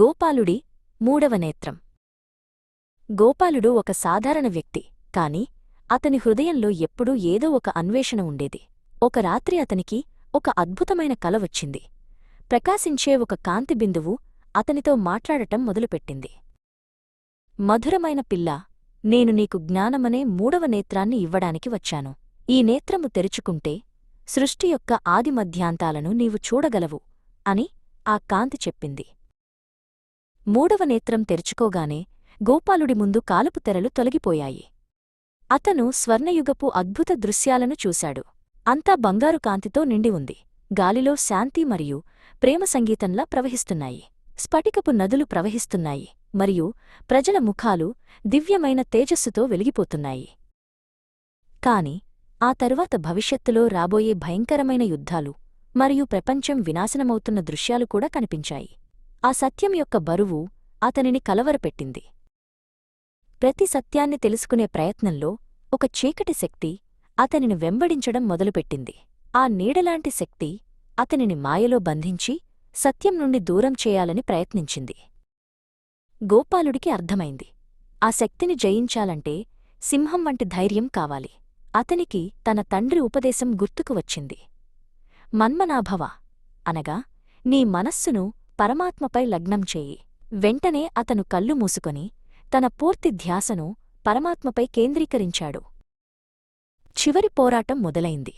గోపాలుడి మూడవ నేత్రం. గోపాలుడు ఒక సాధారణ వ్యక్తి కాని అతని హృదయంలో ఎప్పుడూ ఏదో ఒక అన్వేషణ ఉండేది. ఒక రాత్రి అతనికి ఒక అద్భుతమైన కల వచ్చింది. ప్రకాశించే ఒక కాంతి బిందువు అతనితో మాట్లాడటం మొదలుపెట్టింది. మధురమైన పిల్ల నేను నీకు జ్ఞానమనే మూడవ నేత్రాన్ని ఇవ్వడానికి వచ్చాను. ఈ నేత్రము తెరుచుకుంటే సృష్టి యొక్క ఆదిమధ్యాంతాలను నీవు చూడగలవు అని ఆ కాంతి చెప్పింది. మూడవ నేత్రం తెరుచుకోగానే గోపాలుడి ముందు కాలుపు తెరలు తొలగిపోయాయి. అతను స్వర్ణయుగపు అద్భుత దృశ్యాలను చూశాడు. అంతా బంగారు కాంతితో నిండి ఉంది. గాలిలో శాంతి మరియు ప్రేమ సంగీతంలా ప్రవహిస్తున్నాయి. స్ఫటికపు నదులు ప్రవహిస్తున్నాయి. మరియు ప్రజల ముఖాలు దివ్యమైన తేజస్సుతో వెలిగిపోతున్నాయి. కాని ఆ తరువాత భవిష్యత్తులో రాబోయే భయంకరమైన యుద్ధాలు మరియు ప్రపంచం వినాశనమవుతున్న దృశ్యాలు కూడా కనిపించాయి. ఆ సత్యం యొక్క బరువు అతనిని కలవరపెట్టింది. ప్రతి సత్యాన్ని తెలుసుకునే ప్రయత్నంలో ఒక చీకటి శక్తి అతనిని వెంబడించడం మొదలుపెట్టింది. ఆ నీడలాంటి శక్తి అతనిని మాయలో బంధించి సత్యం నుండి దూరం చేయాలని ప్రయత్నించింది. గోపాలుడికి అర్థమైంది. ఆ శక్తిని జయించాలంటే సింహం వంటి ధైర్యం కావాలి. అతనికి తన తండ్రి ఉపదేశం గుర్తుకు వచ్చింది. మన్మనాభవ అనగా నీ మనస్సును పరమాత్మపై లగ్నం చేయి. వెంటనే అతను కళ్ళు మూసుకొని తన పూర్తి ధ్యాసను పరమాత్మపై కేంద్రీకరించాడు. చివరి పోరాటం మొదలైంది.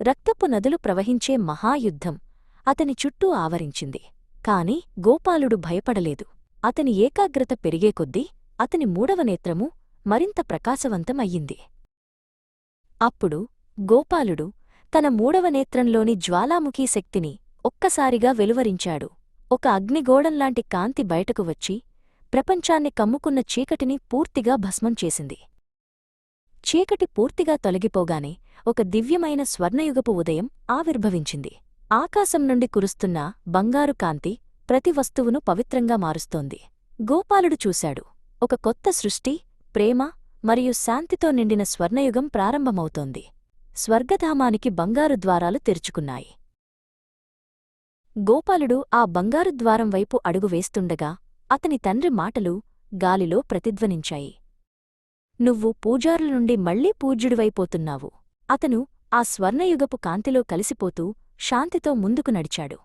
రక్తపు నదులు ప్రవహించే మహాయుద్ధం అతని చుట్టూ ఆవరించింది. కాని గోపాలుడు భయపడలేదు. అతని ఏకాగ్రత పెరిగేకొద్దీ అతని మూడవ నేత్రము మరింత ప్రకాశవంతమయ్యింది. అప్పుడు గోపాలుడు తన మూడవ నేత్రంలోని జ్వాలాముఖీ శక్తిని ఒక్కసారిగా వెలువరించాడు. ఒక అగ్నిగోడంలాంటి కాంతి బయటకు వచ్చి ప్రపంచాన్ని కమ్ముకున్న చీకటిని పూర్తిగా భస్మం చేసింది. చీకటి పూర్తిగా తొలగిపోగానే ఒక దివ్యమైన స్వర్ణయుగపు ఉదయం ఆవిర్భవించింది. ఆకాశం నుండి కురుస్తున్న బంగారు కాంతి ప్రతి వస్తువును పవిత్రంగా మారుస్తోంది. గోపాలుడు చూశాడు. ఒక కొత్త సృష్టి ప్రేమ మరియు శాంతితో నిండిన స్వర్ణయుగం ప్రారంభమవుతోంది. స్వర్గధామానికి బంగారు ద్వారాలు తెరుచుకున్నాయి. గోపాలుడు ఆ బంగారు ద్వారం వైపు అడుగు వేస్తుండగా అతని తండ్రి మాటలు గాలిలో ప్రతిధ్వనించాయి. నువ్వు పూజారుల నుండి మళ్ళీ పూజ్యుడివైపోతున్నావు. అతను ఆ స్వర్ణయుగపు కాంతిలో కలిసిపోతూ శాంతితో ముందుకు నడిచాడు.